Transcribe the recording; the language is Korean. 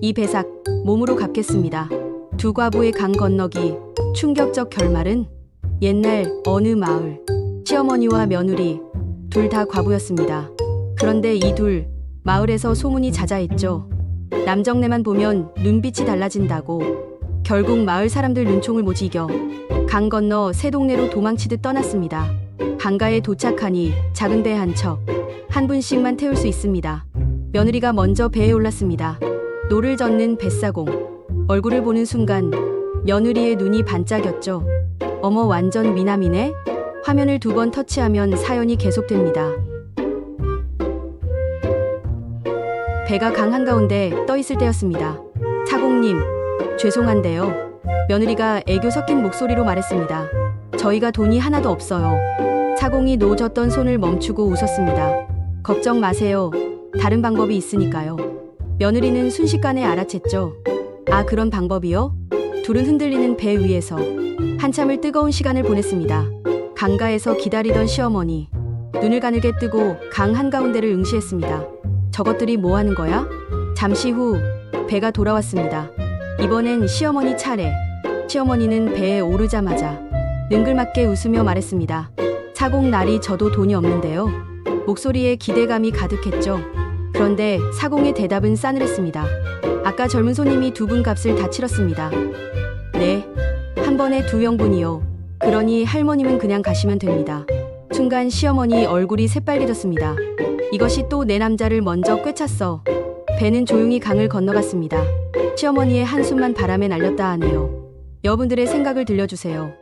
이 배삭 몸으로 갚겠습니다. 두 과부의 강 건너기 충격적 결말은 옛날 어느 마을 시어머니와 며느리 둘 다 과부였습니다. 그런데 이 둘 마을에서 소문이 자자했죠. 남정네만 보면 눈빛이 달라진다고 결국 마을 사람들 눈총을 못 이겨 강 건너 새 동네로 도망치듯 떠났습니다. 강가에 도착하니 작은 배 한 척, 한 분씩만 태울 수 있습니다. 며느리가 먼저 배에 올랐습니다. 노를 젓는 뱃사공. 얼굴을 보는 순간 며느리의 눈이 반짝였죠. 어머 완전 미남이네? 화면을 두 번 터치하면 사연이 계속됩니다. 배가 강 한가운데 떠 있을 때였습니다. 사공님, 죄송한데요. 며느리가 애교 섞인 목소리로 말했습니다. 저희가 돈이 하나도 없어요. 사공이 노젓던 손을 멈추고 웃었습니다. 걱정 마세요. 다른 방법이 있으니까요. 며느리는 순식간에 알아챘죠. 아, 그런 방법이요? 둘은 흔들리는 배 위에서 한참을 뜨거운 시간을 보냈습니다. 강가에서 기다리던 시어머니. 눈을 가늘게 뜨고 강 한가운데를 응시했습니다. 저것들이 뭐 하는 거야? 잠시 후 배가 돌아왔습니다. 이번엔 시어머니 차례. 시어머니는 배에 오르자마자 능글맞게 웃으며 말했습니다. 사공 날이 저도 돈이 없는데요. 목소리에 기대감이 가득했죠. 그런데 사공의 대답은 싸늘했습니다. 아까 젊은 손님이 두 분 값을 다 치렀습니다. 네, 한 번에 두 명분이요. 그러니 할머님은 그냥 가시면 됩니다. 순간 시어머니 얼굴이 새빨개졌습니다. 이것이 또 내 남자를 먼저 꿰찼어. 배는 조용히 강을 건너갔습니다. 시어머니의 한숨만 바람에 날렸다 하네요. 여러분들의 생각을 들려주세요.